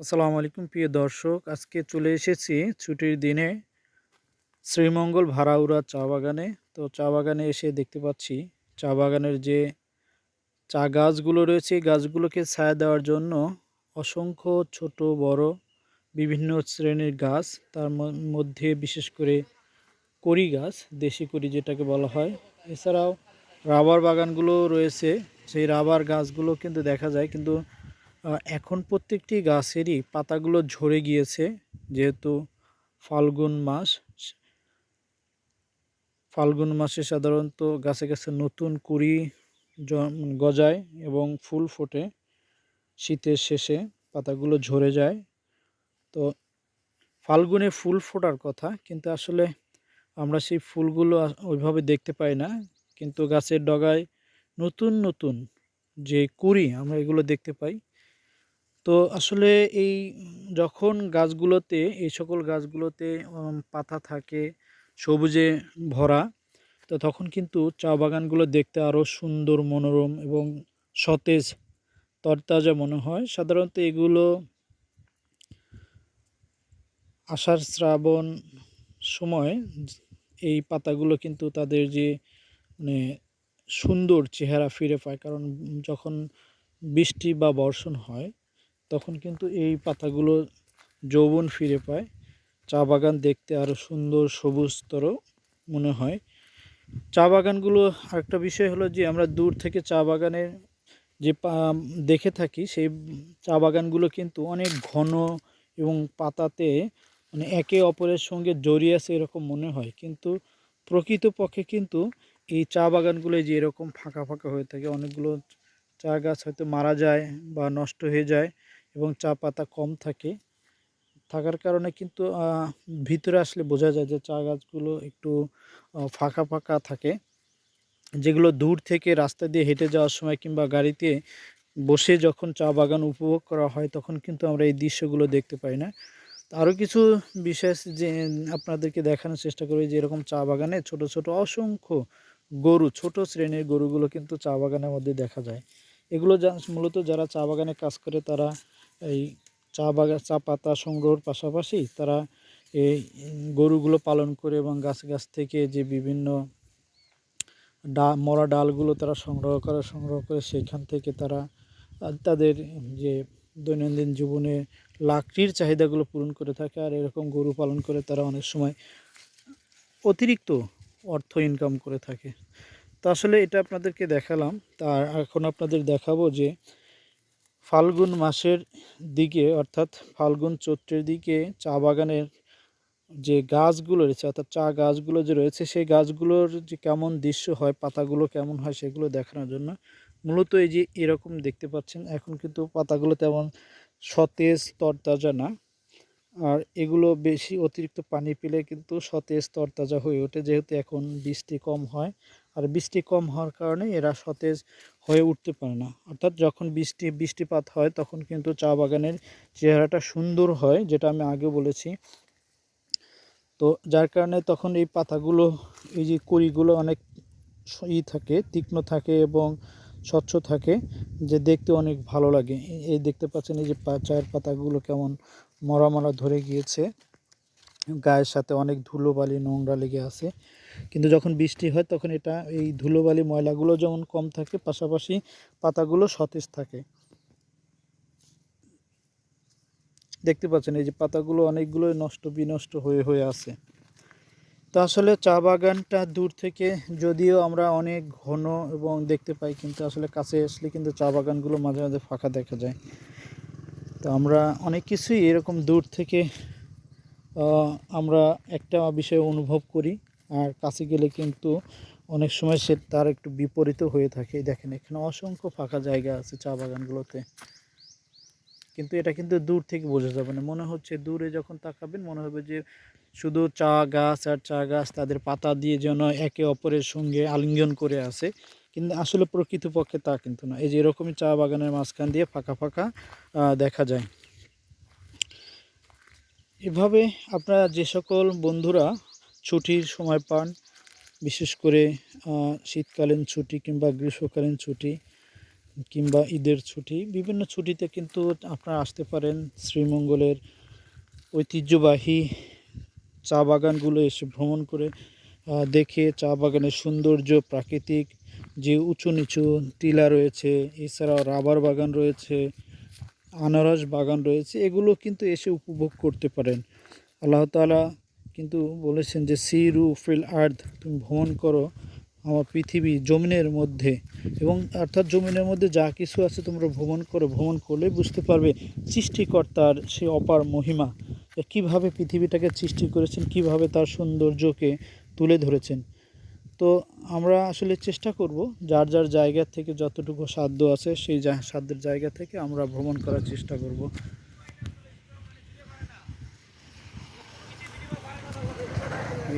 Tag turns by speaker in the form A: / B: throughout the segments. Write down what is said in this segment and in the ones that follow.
A: আসসালামু আলাইকুম, প্রিয় দর্শক। আজকে চলে এসেছি ছুটির দিনে শ্রীমঙ্গল ভাড়াউড়া চা বাগানে। তো চা বাগানে এসে দেখতে পাচ্ছি, চা বাগানের যে চা গাছগুলো রয়েছে গাছগুলোকে ছায়া দেওয়ার জন্য অসংখ্য ছোট, বড়, বিভিন্ন শ্রেণির গাছ, তার মধ্যে বিশেষ করে কড়ি গাছ, দেশি কড়ি যেটাকে বলা হয়। এছাড়াও রাবার বাগানগুলো রয়েছে। সেই রাবার গাছগুলো কিন্তু দেখা যায়, কিন্তু এখন প্রত্যেকটি গাছেরই পাতাগুলো ঝরে গিয়েছে, যেহেতু ফাল্গুন মাস। ফাল্গুন মাসে সাধারণত গাছে গাছে নতুন কুড়ি গজায় এবং ফুল ফোটে। শীতের শেষে পাতাগুলো ঝরে যায়। তো ফাল্গুনে ফুল ফোটার কথা, কিন্তু আসলে আমরা সেই ফুলগুলো ওইভাবে দেখতে পাই না। কিন্তু গাছের ডগায় নতুন নতুন যে কুড়ি, আমরা এগুলো দেখতে পাই। তো আসলে এই যখন গাছগুলোতে, এই সকল গাছগুলোতে পাতা থাকে, সবুজে ভরা, তো তখন কিন্তু চা বাগানগুলো দেখতে আরও সুন্দর, মনোরম এবং সতেজ, তরতাজা মনে হয়। সাধারণত এগুলো আষাঢ় শ্রাবণ সময় এই পাতাগুলো কিন্তু তাদের যে মানে সুন্দর চেহারা ফিরে পায়। কারণ যখন বৃষ্টি বা বর্ষণ হয় তখন কিন্তু এই পাতাগুলো যৌবন ফিরে পায়। চা বাগান দেখতে আরও সুন্দর, সবুজতর মনে হয়। চা বাগানগুলো আরেকটা বিষয় হলো যে, আমরা দূর থেকে চা বাগানের যে দেখে থাকি, সেই চা বাগানগুলো কিন্তু অনেক ঘন এবং পাতাতে মানে একে অপরের সঙ্গে জড়িয়ে আছে এরকম মনে হয়। কিন্তু প্রকৃতপক্ষে কিন্তু এই চা বাগানগুলো যে এরকম ফাঁকা ফাঁকা হয়ে থাকে, অনেকগুলো চা গাছ হয়তো মারা যায় বা নষ্ট হয়ে যায় এবং চা পাতা কম থাকে। থাকার কারণে কিন্তু ভিতরে আসলে বোঝা যায় যে চা গাছগুলো একটু ফাঁকা ফাঁকা থাকে। যেগুলো দূর থেকে রাস্তা দিয়ে হেঁটে যাওয়ার সময় কিংবা গাড়িতে বসে যখন চা বাগান উপভোগ করা হয়, তখন কিন্তু আমরা এই দৃশ্যগুলো দেখতে পাই না। আরও কিছু বিশেষ যে, আপনাদেরকে দেখানোর চেষ্টা করি যে, এরকম চা বাগানে ছোট ছোট অসংখ্য গরু, ছোট শ্রেণির গরুগুলো কিন্তু চা বাগানের মধ্যে দেখা যায়। এগুলো যা, মূলত যারা চা বাগানে কাজ করে, তারা এই চা বাগান চা পাতা সংগ্রহের পাশাপাশি তারা এই গরুগুলো পালন করে এবং গাছ গাছ থেকে যে বিভিন্ন ডা, মরা ডালগুলো তারা সংগ্রহ করে সংগ্রহ করে সেখান থেকে তারা তাদের যে দৈনন্দিন জীবনে লাকড়ির চাহিদাগুলো পূরণ করে থাকে। আর এরকম গরু পালন করে তারা অনেক সময় অতিরিক্ত অর্থ ইনকাম করে থাকে। তো আসলে এটা আপনাদেরকে দেখালাম। তা এখন আপনাদের দেখাবো যে ফাল্গুন মাসের দিকে, অর্থাৎ ফাল্গুন চৈত্রের দিকে চা বাগানের যে গাছগুলো রয়েছে, অর্থাৎ চা গাছগুলো যে রয়েছে, সেই গাছগুলোর যে কেমন দৃশ্য হয়, পাতাগুলো কেমন হয়, সেগুলো দেখানোর জন্য মূলত এই যে এরকম দেখতে পাচ্ছেন। এখন কিন্তু পাতাগুলো তেমন সতেজ তরতাজা না। আর এগুলো বেশি অতিরিক্ত পানি পেলে কিন্তু সতেজ তরতাজা হয়ে ওঠে, যেহেতু এখন বৃষ্টি কম হয়। আর বৃষ্টি কম হওয়ার কারণে এরা সতেজ হয়ে উঠতে পারে না। অর্থাৎ যখন বৃষ্টি, বৃষ্টিপাত হয়, তখন কিন্তু চা বাগানের চেহারাটা সুন্দর হয়, যেটা আমি আগে বলেছি। তো যার কারণে তখন এই পাতাগুলো, এই যে কুড়িগুলো অনেক ই থাকে, তীক্ষ্ণ থাকে এবং স্বচ্ছ থাকে, যে দেখতে অনেক ভালো লাগে। এই- দেখতে পাচ্ছেন এই যে চায়ের পাতাগুলো কেমন মরা মরা ধরে গিয়েছে। গায়ের সাথে অনেক ধুলোবালি নোংরা লেগে আছে। কিন্তু যখন বৃষ্টি হয় তখন এটা এই ধুলোবালি ময়লাগুলো যেমন কম থাকে, পাশাপাশি পাতাগুলো সতেজ থাকে। দেখতে পাচ্ছেন, এই যে পাতাগুলো অনেকগুলো নষ্ট বিনষ্ট হয়ে হয়ে আছে। তো আসলে চা বাগানটা দূর থেকে যদিও আমরা অনেক ঘন এবং দেখতে পাই, কিন্তু আসলে কাছে আসলে কিন্তু চা বাগানগুলো মাঝে মাঝে ফাঁকা দেখা যায়। তো আমরা অনেক কিছুই এরকম দূর থেকে আমরা একটা বিষয় অনুভব করি। কাছে গেলে কিন্তু অনেক সময় সে তার একটু বিপরীত হয়ে থাকে। দেখেন, এখানে অসংখ্য ফাঁকা জায়গা আছে চা বাগানগুলোতে। কিন্তু এটা কিন্তু দূর থেকে বোঝা যাবে না। মনে হচ্ছে দূরে যখন তাকাবেন, মনে হবে যে শুধু চা গাছ আর চা গাছ তাদের পাতা দিয়ে যেন একে অপরের সঙ্গে আলিঙ্গন করে আছে। কিন্তু আসলে প্রকৃতপক্ষে তা কিন্তু না। এই যে এরকমই চা বাগানের মাঝখান দিয়ে ফাঁকা ফাঁকা দেখা যায়। এভাবে আপনারা যে সকল বন্ধুরা ছুটির সময় পান, বিশেষ করে শীতকালীন ছুটি কিংবা গ্রীষ্মকালীন ছুটি কিংবা ঈদের ছুটি, বিভিন্ন ছুটিতে কিন্তু আপনারা আসতে পারেন। শ্রীমঙ্গলের ঐতিহ্যবাহী চা বাগানগুলো এসে ভ্রমণ করে দেখে চা বাগানের সৌন্দর্য, প্রাকৃতিক যে উঁচু নিচু টিলা রয়েছে, এছাড়াও রাবার বাগান রয়েছে, আনারস বাগান রয়েছে, এগুলো কিন্তু এসে উপভোগ করতে পারেন। আল্লাহ তাআলা কিন্তু বলেছেন যে সি রু ফিল আর্থ, তুমি ভ্রমণ করো আমার পৃথিবী জমিনের মধ্যে এবং অর্থাৎ জমিনের মধ্যে যা কিছু আছে তোমরা ভ্রমণ করো, ভ্রমণ করলে বুঝতে পারবে সৃষ্টিকর্তার সে অপার মহিমা। কীভাবে পৃথিবীটাকে সৃষ্টি করেছেন, কীভাবে তার সৌন্দর্যকে তুলে ধরেছেন। তো আমরা আসলে চেষ্টা করব যার যার জায়গা থেকে যতটুকু সাধ্য আছে, সেই সাধ্যের জায়গা থেকে আমরা ভ্রমণ করার চেষ্টা করব।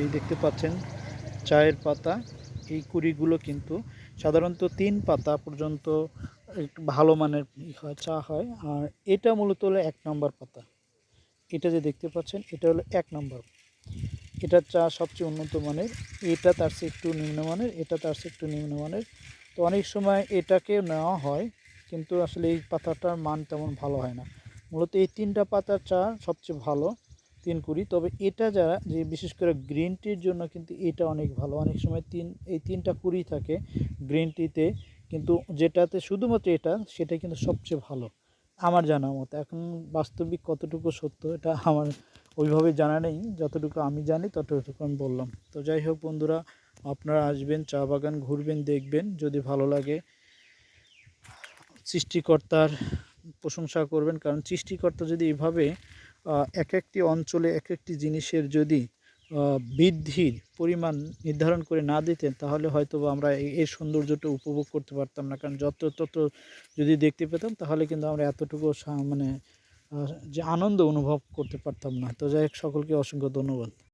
A: এই দেখতে পাচ্ছেন চায়ের পাতা। এই কুড়িগুলো কিন্তু সাধারণত তিন পাতা পর্যন্ত ভালো মানের হয় চা হয়। আর এটা মূলত হলো এক নম্বর পাতা। এটা যে দেখতে পাচ্ছেন, এটা হলো এক নম্বর। এটা চা সবচেয়ে উন্নত মানের। এটা তার চেয়ে একটু নিম্নমানের এটা তার চেয়ে একটু নিম্নমানের তো অনেক সময় এটাকে নেওয়া হয়, কিন্তু আসলে এই পাতাটার মান তেমন ভালো হয় না। মূলত এই তিনটা পাতার চা সবচেয়ে ভালো। তিন কুড়ি, তবে এটা যারা, যে বিশেষ করে গ্রিন টির জন্য কিন্তু এটা অনেক ভালো। অনেক সময় তিন, এই তিনটা কুড়ি থাকে গ্রিন টিতে কিন্তু যেটাতে শুধুমাত্র এটা সেটা কিন্তু সবচেয়ে ভালো, আমার জানা মতো। এখন বাস্তবিক কতটুকু সত্য, এটা আমার ওইভাবে জানা নেই। যতটুকু আমি জানি, ততটুকু আমি বললাম। তো যাই হোক বন্ধুরা, আপনারা আসবেন, চা বাগান ঘুরবেন, দেখবেন। যদি ভালো লাগে, সৃষ্টিকর্তার প্রশংসা করবেন। কারণ সৃষ্টিকর্তা যদি এভাবে এক একটি অঞ্চলে এক একটি জিনিসের যদি বৃদ্ধির পরিমাণ নির্ধারণ করে না দিতেন, তাহলে হয়তো আমরা এই- সৌন্দর্যটা উপভোগ করতে পারতাম না। কারণ যত তত যদি দেখতে পেতাম, তাহলে কিন্তু আমরা এতটুকু মানে যে আনন্দ অনুভব করতে পারতাম না। তো যাই হোক, সকলকে অসংখ্য ধন্যবাদ।